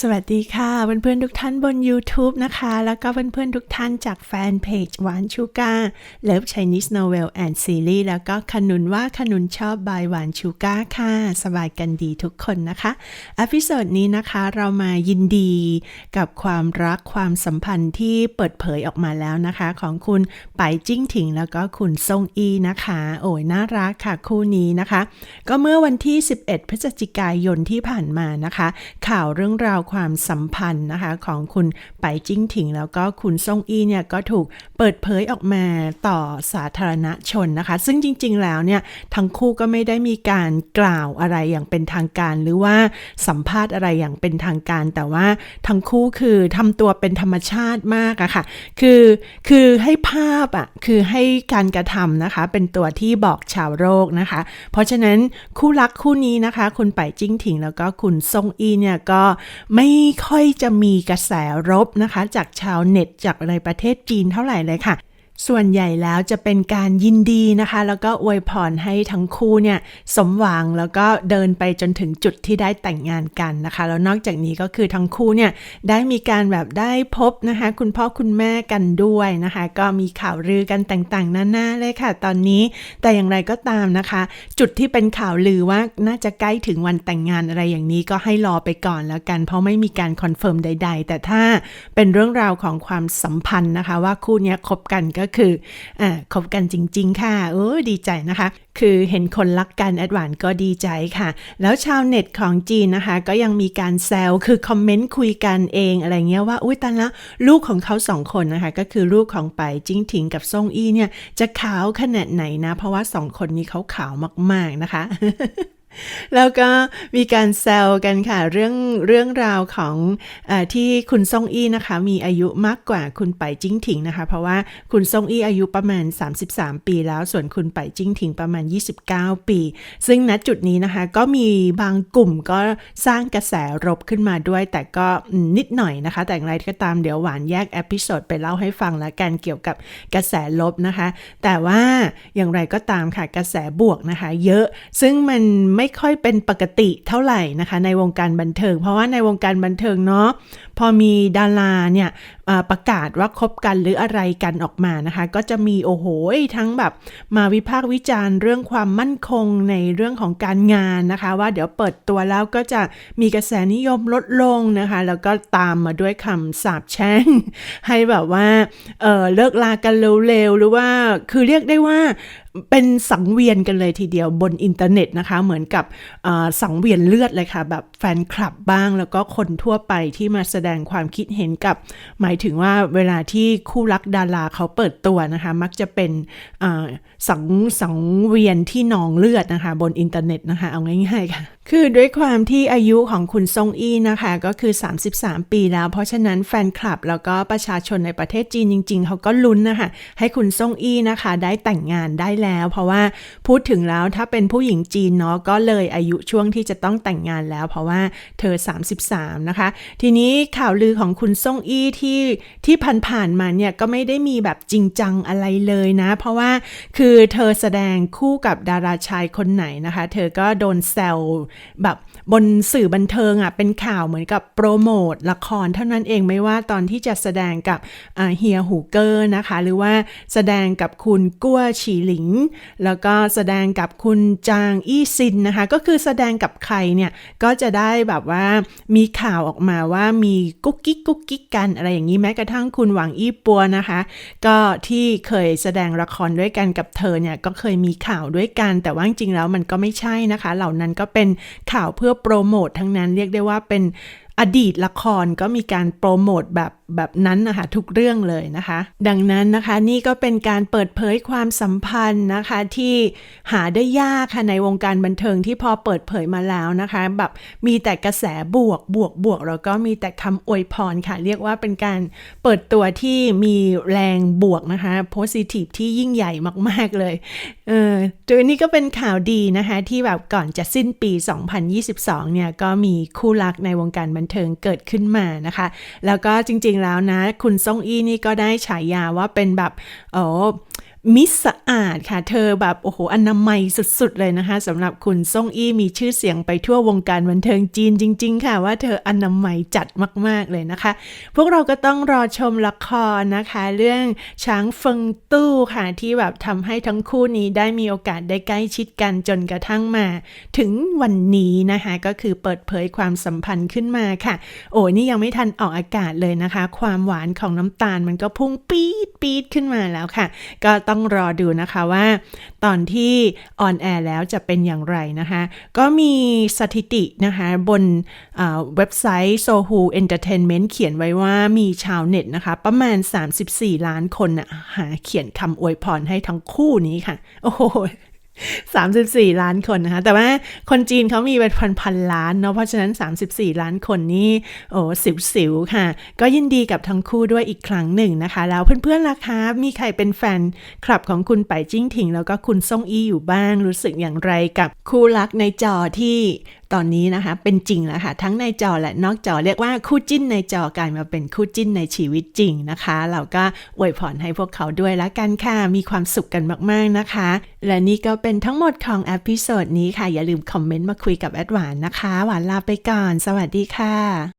สวัสดีค่ะเพื่อนๆทุกท่านบน YouTube นะคะ แล้วก็เพื่อนๆทุกท่านจากแฟนเพจหวานชูก้าเลิฟ Chinese Novel and Series แล้วก็ขนุนว่าขนุนชอบบายหวานชูก้าค่ะ สบายกันดีทุกคนนะคะอพิโซดนี้นะคะเรามายินดีกับความรักความสัมพันธ์ที่เปิดเผยออกมาแล้วนะคะ ของคุณไปจิ้งถิงแล้วก็คุณซงอีนะคะ โอ้ยน่ารักค่ะคู่นี้นะคะ ก็เมื่อวันที่ 11 พฤศจิกายนที่ผ่านมานะคะ ข่าวเรื่องราวความสัมพันธ์นะคะของคุณไปจิ้งถิง แล้วก็คุณซงอีเนี่ยก็ถูกเปิดเผยออกมาต่อสาธารณชนนะคะ ซึ่งจริง ๆ แล้วเนี่ยทั้งคู่ก็ไม่ได้มีการกล่าวอะไรอย่างเป็นทางการ หรือว่าสัมภาษณ์อะไรอย่างเป็นทางการ แต่ว่าทั้งคู่คือทำตัวเป็นธรรมชาติมากอะค่ะ คือคือให้ภาพอะคือให้การกระทำนะคะ เป็นตัวที่บอกชาวโลกนะคะ เพราะฉะนั้นคู่รักคู่นี้นะคะ คุณไปจิ้งถิงแล้วก็คุณซงอีเนี่ยก็ไม่ค่อยจะมีกระแสรบนะคะ จากชาวเน็ตจากในประเทศจีนเท่าไหร่เลยค่ะ ส่วนใหญ่แล้วจะเป็นการยินดีนะคะ แล้วก็อวยพรให้ทั้งคู่เนี่ยสมหวังแล้วก็เดินไปจนถึงจุดที่ได้แต่งงานกันนะคะ แล้วนอกจากนี้ก็คือทั้งคู่เนี่ยได้มีการแบบได้พบนะคะ คุณพ่อคุณแม่กันด้วยนะคะ ก็มีข่าวลือกันต่างๆนานาเลยค่ะ ตอนนี้แต่อย่างไรก็ตามนะคะ จุดที่เป็นข่าวลือว่าน่าจะใกล้ถึงวันแต่งงานอะไรอย่างนี้ก็ให้รอไปก่อนแล้วกัน เพราะไม่มีการคอนเฟิร์มใด ๆ แต่ถ้าเป็นเรื่องราวของความสัมพันธ์นะคะ ว่าคู่เนี้ยคบกันก็คืออ่าคบกันจริง ๆ ค่ะโอ้ดีใจนะคะ คือเห็นคนรักกันแอดวานก็ดีใจค่ะ แล้วชาวเน็ตของจีนนะคะ ก็ยังมีการแซวคือคอมเมนต์คุยกันเองอะไรเงี้ยว่าอุ้ยตอนละลูกของเขาสองคนนะคะ ก็คือลูกของไปจิ้งถิงกับซ่งอี้เนี่ย จะขาวขนาดไหนนะ เพราะว่าสองคนนี้เขาขาวมาก ๆนะคะ แล้วก็มีการแซวกันค่ะ เรื่องเรื่องราวของอที่คุณซ่งอี้นะคะ มีอายุมากกว่าคุณไปจิ้งถิงนะคะ เพราะว่าคุณซ่งอี้อายุประมาณ 33 ปีแล้วส่วนคุณไปจิ้งถิงประมาณ 29 ปี ซึ่งณจุดนี้นะคะ ก็มีบางกลุ่มก็สร้างกระแสรบขึ้นมาด้วย แต่ก็นิดหน่อยนะคะ แต่อย่างไรก็ตามเดี๋ยวหวานแยกเอพิโซดไปเล่าให้ฟังแล้วกันเกี่ยวกับกระแสลบนะคะ แต่ว่าอย่างไรก็ตามค่ะกระแสบวกนะคะ เยอะซึ่งมันไม่ไม่ค่อยเป็นปกติเท่าไหร่นะคะ ในวงการบันเทิง เพราะว่าในวงการบันเทิงเนาะ พอมีดาราเนี่ยประกาศว่าคบกันหรืออะไรกันออกมานะคะ ก็จะมีโอ้โหทั้งแบบมาวิพากษ์วิจารณ์เรื่องความมั่นคงในเรื่องของการงานนะคะ ว่าเดี๋ยวเปิดตัวแล้วก็จะมีกระแสนิยมลดลงนะคะ แล้วก็ตามมาด้วยคำสาปแช่ง ให้แบบว่าเเลิกลากันเร็วๆหรือว่าคือเรียกได้ว่าเป็นสังเวียนกันเลยทีเดียวบนอินเทอร์เน็ตนะคะ เหมือนกับสังเวียนเลือดเลยค่ะ แบบแฟนคลับบ้างแล้วก็คนทั่วไปที่มาแสดงความคิดเห็นกับ หมายถึงว่าเวลาที่คู่รักดาราเขาเปิดตัวนะคะ มักจะเป็นสังสังเวียนที่นองเลือดนะคะ บนอินเทอร์เน็ตนะคะ เอาง่ายๆค่ะ คือด้วยความที่อายุของคุณซงอี้นะคะ ก็คือ 33 ปีแล้ว เพราะฉะนั้นแฟนคลับแล้วก็ประชาชนในประเทศจีนจริง ๆ เขาก็ลุ้นนะคะ ให้คุณซงอี้นะคะ ได้แต่งงานได้แล้ว เพราะว่าพูดถึงแล้วถ้าเป็นผู้หญิงจีนเนาะก็เลยอายุช่วงที่จะต้องแต่งงานแล้ว เพราะว่าเธอ 33 นะคะ ทีนี้ข่าวลือของคุณซงอี้ที่ที่ผ่านๆมาเนี่ยก็ไม่ได้มีแบบจริงจังอะไรเลยนะ เพราะว่าคือเธอแสดงคู่กับดาราชายคนไหนนะคะ เธอก็โดนแซวแบบบนสื่อบันเทิงอะเป็นข่าวเหมือนกับโปรโมทละครเท่านั้นเองไม่ว่าตอนที่จะแสดงกับเฮียหูเกอร์นะคะ หรือว่าแสดงกับคุณกั้วฉีหลิง แล้วก็แสดงกับคุณจางอี้ซินนะคะ ก็คือแสดงกับใครเนี่ยก็จะได้แบบว่ามีข่าวออกมาว่ามีกุ๊กกิ๊กกุ๊กกิ๊กกันอะไรอย่างนี้แม้กระทั่งคุณหวังอี้ปัวนะคะ ก็ที่เคยแสดงละครด้วยกันกับเธอเนี่ยก็เคยมีข่าวด้วยกัน แต่ว่าจริงๆแล้วมันก็ไม่ใช่นะคะ เหล่านั้นก็เป็นข่าวเพื่อโปรโมททั้งนั้นเรียกได้ว่าเป็นอดีตละครก็มีการโปรโมทแบบแบบนั้นนะคะทุกเรื่องเลยนะคะ ดังนั้นนะคะนี่ก็เป็นการเปิดเผยความสัมพันธ์นะคะที่หาได้ยากค่ะในวงการบันเทิงที่พอเปิดเผยมาแล้วนะคะแบบมีแต่กระแสบวกบวกบวกแล้วก็มีแต่คำอวยพรค่ะ เรียกว่าเป็นการเปิดตัวที่มีแรงบวกนะคะโพสิทีฟที่ยิ่งใหญ่มาก ๆ เลยเออตัวนี้ก็เป็นข่าวดีนะคะที่แบบก่อนจะสิ้นปี 2022 เนี่ยก็มีคู่รักในวงการบันเทิงเกิดขึ้นมานะคะ แล้วก็จริงๆ แล้วนะ คุณซ่งอี้นี่ก็ได้ฉายาว่าเป็นแบบโอ้ มิสสะอาดค่ะ เธอแบบโอ้โหอนามัยสุดๆเลยนะคะสำหรับคุณซ่งอี้มีชื่อเสียงไปทั่ววงการบันเทิงจีนจริง ๆ ค่ะ ว่าเธออนามัยจัดมาก ๆ เลยนะคะ พวกเราก็ต้องรอชมละครนะคะ เรื่องช้างเฟิงตู้ค่ะ ที่แบบทำให้ทั้งคู่นี้ได้มีโอกาสได้ใกล้ชิดกันจนกระทั่งมา ถึงวันนี้นะคะ ก็คือเปิดเผยความสัมพันธ์ขึ้นมาค่ะ โอ้นี่ยังไม่ทันออกอากาศเลยนะคะ ความหวานของน้ำตาลมันก็พุ่งปี๊ดปี๊ดขึ้นมาแล้วค่ะ ก็ต้องรอดูนะคะว่า ตอนที่ออนแอร์แล้วจะเป็นอย่างไรนะคะ ก็มีสถิตินะคะบนเว็บไซต์ Sohu Entertainment เขียนไว้ว่ามีชาวเน็ตนะคะ ประมาณ 34 ล้านคนน่ะหาเขียนคำอวยพรให้ทั้งคู่นี้ค่ะ โอ้โห 34 ล้านคนนะคะ แต่ว่าคนจีนเขามีเป็นพันพันๆล้านเนาะ เพราะฉะนั้น 34 ล้านคนนี่โอ้สิวๆค่ะ ก็ยินดีกับทั้งคู่ด้วยอีกครั้งหนึ่งนะคะ แล้วเพื่อนๆล่ะคะมีใครเป็นแฟนคลับของคุณไปจิ้งถิง แล้วก็คุณซ่งอี้อยู่บ้าง รู้สึกอย่างไรกับคู่รักในจอที่ตอนนี้นะคะ เป็นจริงแล้วค่ะ ทั้งในจอและนอกจอเรียกว่าคู่จิ้นในจอกลายมาเป็นคู่จิ้นในชีวิตจริงนะคะ เราก็อวยพรให้พวกเขาด้วยละกันค่ะ มีความสุขกันมากๆนะคะ และนี่ก็เป็นทั้งหมดของอพิโซดนี้ค่ะ อย่าลืมคอมเมนต์มาคุยกับแอดหวานนะคะ หวานลาไปก่อน สวัสดีค่ะ